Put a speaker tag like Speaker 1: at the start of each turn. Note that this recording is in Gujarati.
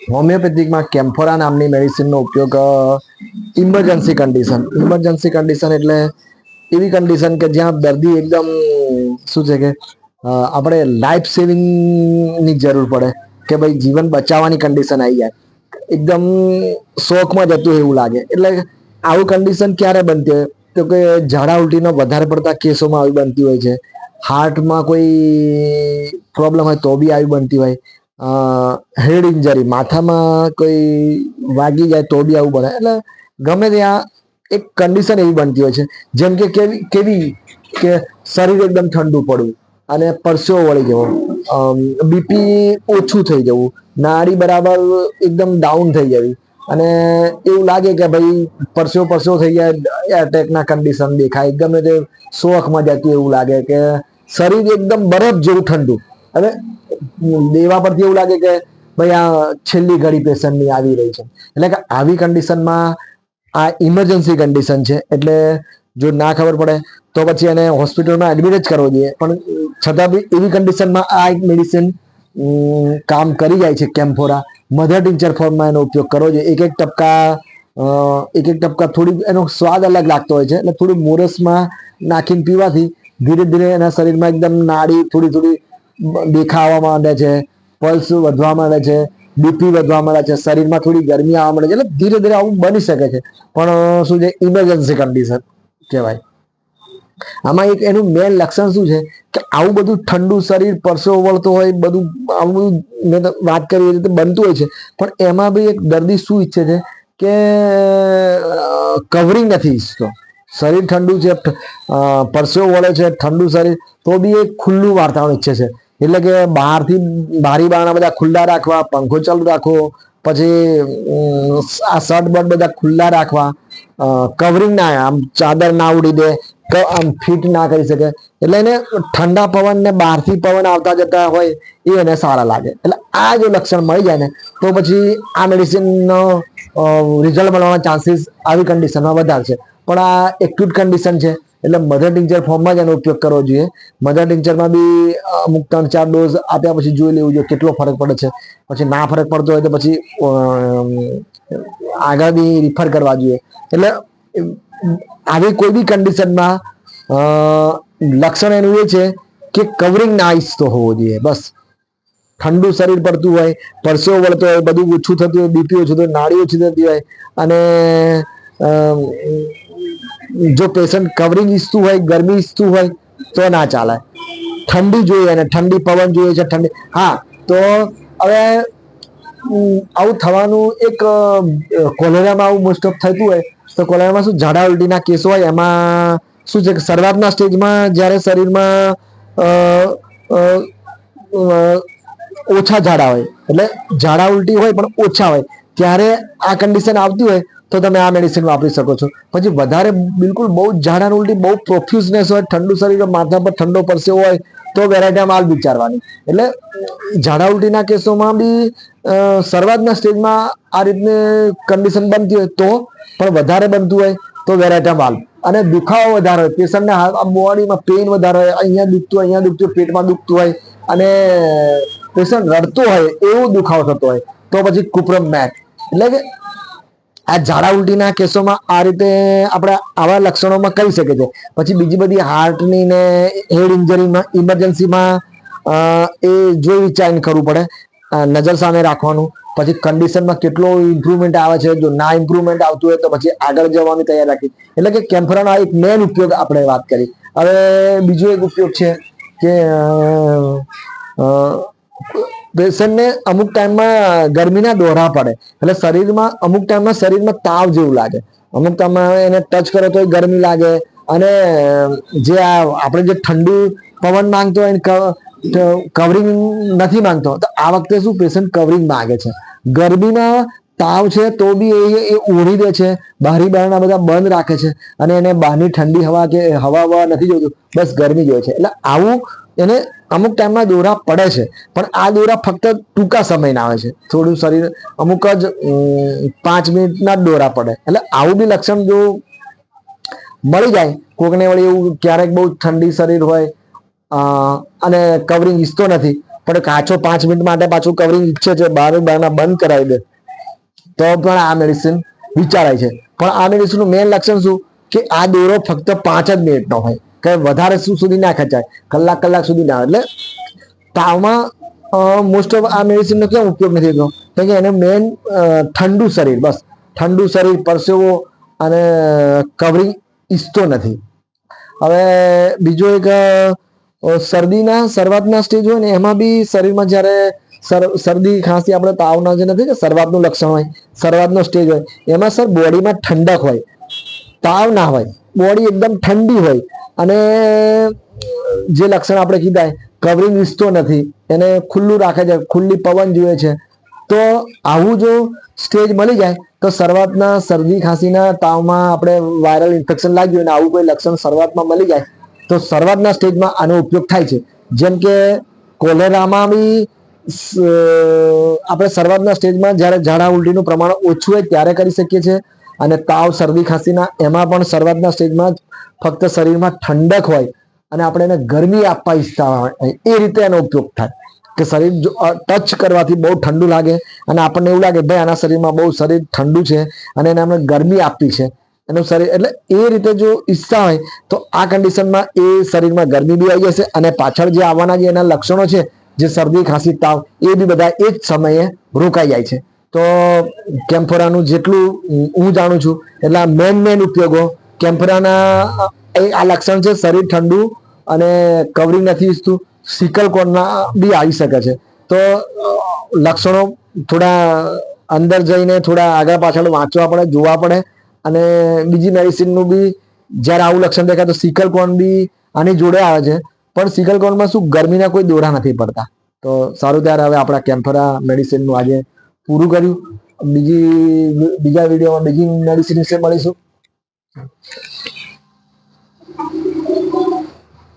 Speaker 1: હોમિયોપેથિકમાં કેમ્ફોરા નામની મેડિસિનનો ઉપયોગ ઇમરજન્સી કન્ડિશન ઇમરજન્સી કન્ડિશન એટલે એવી કન્ડિશન કે જ્યાં દર્દી એકદમ, શું છે કે આપણે લાઈફ સેવિંગની જરૂર પડે કે ભાઈ જીવન બચાવવાની કન્ડિશન આવી જાય. એકદમ શોખમાં જતું એવું લાગે. એટલે આવું કન્ડિશન ક્યારે બનતી હોય? તો કે ઝાડા ઉલટીનો વધારે પડતા કેસોમાં આવી બનતી હોય છે. હાર્ટમાં કોઈ પ્રોબ્લેમ હોય તો બી આવી બનતી હોય. હેડ ઇન્જરી, માથામાં કોઈ વાગી જાય તો બી આવું બને એટલે ગમે ત્યાં એક કન્ડિશન એવી બનતી હોય છે, જેમ કે કેવી કેવી કે શરીર એકદમ ઠંડુ પડવું અને પરસેવો વળી જવો બીપી ઓછું થઈ જવું, નાડી બરાબર એકદમ ડાઉન થઈ જવી અને એવું લાગે કે ભાઈ પરસેવો પરસેવો થઈ જાય એટેકના કન્ડિશન દેખાય, ગમે તે શોખમાં જતું એવું લાગે કે શરીર એકદમ બરફ જેવું ઠંડુ. હવે દેવા પરથી એવું લાગે કે ભાઈ આ છેલ્લી ઘડી પેશન્ટની આવી રહી છે. એટલે કે આવી કન્ડિશનમાં આ ઇમરજન્સી કન્ડિશન છે. એટલે જો ના ખબર પડે તો પછી એને હોસ્પિટલમાં એડમિટ જ કરવો જોઈએ. પણ છતાં બી એવી કન્ડિશનમાં આ એક મેડિસિન કામ કરી જાય છે કેમ્ફોરા મધર ટિંચર ફોર્મમાં એનો ઉપયોગ કરવો જોઈએ. એક એક ટપકા એક એક ટપકા થોડી એનો સ્વાદ અલગ લાગતો હોય છે. એટલે થોડું મોરસમાં નાખીને પીવાથી ધીરે ધીરે એના શરીરમાં એકદમ નાડી થોડી થોડી દેખાવા માંડે છે પલ્સ વધવા માંડે છે બીપી વધવા માંડે છે, શરીરમાં થોડી ગરમી આવવા માંડે છે, એટલે ધીરે ધીરે આવું બની શકે છે. પણ શું છે ઇમરજન્સી કન્ડિશન કહેવાય. આમાં એક એનું મેન લક્ષણ શું છે કે આવું બધું ઠંડુ શરીર, પરસો વળતો હોય, બધું, આવું બધું મેં વાત કરી એ રીતે બનતું હોય છે, પણ એમાં બી એક દર્દી શું ઈચ્છે છે કે કવરિંગ નથી ઈચ્છતો. શરીર ઠંડુ છે પરસેવો વળે છે, ઠંડુ શરીર, તો બી એક ખુલ્લું વાતાવરણ ઈચ્છે છે. એટલે કે બહારથી બારી બારણા બધા ખુલ્લા રાખવા, પંખો ચાલુ રાખવો, પછી આ શર્ટ બટ બધા ખુલ્લા રાખવા કવરિંગ ના આમ ચાદર ના ઉડી દે આમ ફિટ ના કરી શકે. એટલે એને ઠંડા પવન ને બહારથી પવન આવતા જતા હોય, એ એને સારા લાગે. એટલે આ જો લક્ષણ મળી જાય ને, તો પછી આ મેડિસિનનો રિઝલ્ટ મળવાના ચાન્સીસ આવી કન્ડિશનમાં વધારે છે. પણ આ એક્યુટ કન્ડિશન છે. એટલે મધર ટિંચર ફોર્મમાં જ એનો ઉપયોગ કરવો જોઈએ. મધર ટિંચરમાં બી અમુક ત્રણ ચાર ડોઝ આપ્યા પછી જોઈ લેવું જોઈએ કેટલો ફરક પડે છે. પછી ના ફરક પડતો હોય તો પછી આગળ બી રિફર કરવા જોઈએ. એટલે આવી કોઈ બી કન્ડિશનમાં લક્ષણ એનું એ છે કે કવરિંગ ના તો હોવો જોઈએ, બસ. ઠંડુ શરીર પડતું હોય, પરસેવો વળતો હોય, બધું ઓછું થતું હોય, બીપી ઓછું થતું હોય નાળી ઓછી થતી હોય, અને જો પેશન્ટ કવરિંગ ઈચ્છતું હોય, ગરમી ઈચ્છતું હોય, તો ના ચાલે. ઠંડી જોઈએ અને ઠંડી પવન જોઈએ છે, ઠંડી. હા, તો હવે આવું થવાનું એક કોલેરામાં આવું મોસ્ટ ઓફ થતું હોય, તો કોલેરામાં શું ઝાડા ઉલટીના કેસો હોય, એમાં શું છે કે શરૂઆતના સ્ટેજમાં જ્યારે શરીરમાં ઓછા ઝાડા હોય, એટલે ઝાડા ઉલટી હોય પણ ઓછા હોય, ત્યારે આ કન્ડિશન આવતી હોય તો તમે આ મેડિસિન વાપરી શકો છો. પછી વધારે બિલકુલ બહુ જ ઉલટી બહુ પ્રોફ્યુઝનેસ હોય, ઠંડુ શરીર માથા પર ઠંડો પરસેવો હોય, તો વેરાયટી માલ વિચારવાની. એટલે ઝાડા ઉલટીના કેસોમાં બી શરૂઆતના સ્ટેજમાં આ રીતની કન્ડિશન બનતી હોય તો, પણ વધારે બનતું હોય તો વેરાયટા માલ. અને દુખાવો વધારે હોય, પેશન્ટને બોડીમાં પેઇન વધારે હોય, અહીંયા દુખતું હોય, અહીંયા દુખતું હોય, પેટમાં દુખતું હોય, અને પેશન્ટ રડતો હોય, એવો દુખાવો થતો હોય, તો પછી કુપ્રમ મેટ એટલે કે આ ઝાડા ઉલટીના કેસોમાં આ રીતે આપણે આવા લક્ષણોમાં કહી શકે છે પછી બીજી બધી હાર્ટની ને હેડ ઇન્જરીમાં, ઇમરજન્સીમાં એ જોઈ વિચારીને કરવું પડે. નજર સામે રાખવાનું. પછી કન્ડિશનમાં કેટલો ઇમ્પ્રુવમેન્ટ આવે છે, જો ના ઇમ્પ્રુવમેન્ટ આવતું હોય તો પછી આગળ જવાની તૈયાર રાખી એટલે કે કેમ્ફરાનો એક મેન ઉપયોગ આપણે વાત કરી. હવે બીજો એક ઉપયોગ છે કે પેશન્ટને અમુક ટાઈમમાં ગરમીના દોરા પડે. એટલે શરીરમાં અમુક ટાઈમમાં શરીરમાં તાવ જેવું લાગે. અમુક ટાઈમમાં એને ટચ કરો તો ગરમી લાગે. અને જે આ, આપણે જે ઠંડુ પવન માંગતો હોય કવરિંગ નથી માંગતો. તો આ વખતે શું પેશન્ટ કવરિંગ માંગે છે. ગરમીમાં તાવ છે તો બી એ એ ઓઢી દે છે. બહારી બારણા બધા બંધ રાખે છે. અને એને બહારની ઠંડી હવા કે, હવા હવા નથી જોતું. બસ ગરમી જોઈએ છે. એટલે આવું એને અમુક ટાઈમમાં દોરા પડે છે, પણ આ દોરા ફક્ત ટૂંકા સમયના આવે છે. થોડું શરીર, અમુક જ પાંચ મિનિટના જ દોરા પડે. એટલે આવું બી લક્ષણ જો મળી જાય, કોકને વળી એવું ક્યારેક બહુ ઠંડી શરીર હોય અને કવરિંગ ઈચ્છતો નથી, પણ કાચો પાંચ મિનિટ માટે પાછું કવરિંગ ઈચ્છે છે, બાર બારના બંધ કરાવી દે, તો પણ આ મેડિસિન વિચારાય છે. પણ આ મેડિસિનનું મેઇન લક્ષણ શું? કે આ દોરો ફક્ત પાંચ જ મિનિટનો હોય. કે વધારે શું સુધી ના ખેંચાય. કલાક કલાક સુધી ના. એટલે તાવમાં મોસ્ટ ઓફ આ મેડિસિનનો કેમ ઉપયોગ નથી થતો? કેમ કે એને મેઇન ઠંડુ શરીર, બસ. ઠંડુ શરીર, પરસેવો અને કવરિંગ ઈચ્છતો નથી. હવે બીજો એક શરદીના, શરૂઆતના સ્ટેજ હોય ને, એમાં બી શરીરમાં જ્યારે શર- શરદી ખાંસી આપણે તાવના જે નથી કે શરૂઆતનું લક્ષણ હોય, શરૂઆતનો સ્ટેજ હોય, એમાં સર બોડીમાં ઠંડક હોય. તાવ ના હોય. બોડી એકદમ ઠંડી હોય. અને જે લક્ષણ આપણે કીધા કવરિંગ ઈચ્છતો નથી, એને ખુલ્લું રાખે છે, ખુલ્લી પવન જુએ છે, તો આવું જો સ્ટેજ મળી જાય, તો શરૂઆતના શરદી ખાંસીના તાવમાં આપણે વાયરલ ઇન્ફેક્શન લાગ્યું અને આવું કોઈ લક્ષણ શરૂઆતમાં મળી જાય, તો શરૂઆતના સ્ટેજમાં આનો ઉપયોગ થાય છે. જેમ કે કોલેરામાં બી આપણે શરૂઆતના સ્ટેજમાં જ્યારે ઝાડા ઉલટીનું પ્રમાણ ઓછું હોય ત્યારે કરી શકીએ છીએ અને તાવ શરદી ખાંસીના એમાં પણ શરૂઆતના સ્ટેજમાં જ ફક્ત શરીરમાં ઠંડક હોય અને આપણે એને ગરમી આપવા ઈચ્છતા હોય, એ રીતે એનો ઉપયોગ થાય કે શરીર ટચ કરવાથી બહુ ઠંડુ લાગે અને આપણને એવું લાગે ભાઈ આના શરીરમાં બહુ શરીર ઠંડુ છે અને એને આપણે ગરમી આપી છે. એનું શરીર, એટલે એ રીતે જો ઈચ્છા હોય તો આ કન્ડિશનમાં એ શરીરમાં ગરમી બી આવી જશે અને પાછળ જે આવવાના જે એના લક્ષણો છે, જે શરદી, ખાંસી, તાવ, એ બી બધા એ જ સમયે રોકાઈ જાય છે. તો કેમ્ફોરાનું જેટલું હું જાણું છું, એટલે મેન મેન ઉપયોગો, કેમ્ફોરાના આ લક્ષણ છે, શરીર ઠંડુ અને કવરિંગ નથી ઈચ્છતું સિકલ કોરના બી આવી શકે છે. તો લક્ષણો થોડા અંદર જઈને થોડા આગળ પાછળ વાંચવા પડે, જોવા પડે અને બીજી મેડિસિનનું બી જ્યારે આવું લક્ષણ દેખાય તો સિકલ કોન બી આની જોડે આવે છે. પણ સિકલ કોનમાં શું ગરમીના કોઈ દોરા નથી પડતા. તો સારું ત્યારે હવે આપણા કેમ્ફરા મેડિસિનનું આજે પૂરું કર્યું. બીજી બીજા વિડીયોમાં બીજી નવી સિરીઝ મળીશું.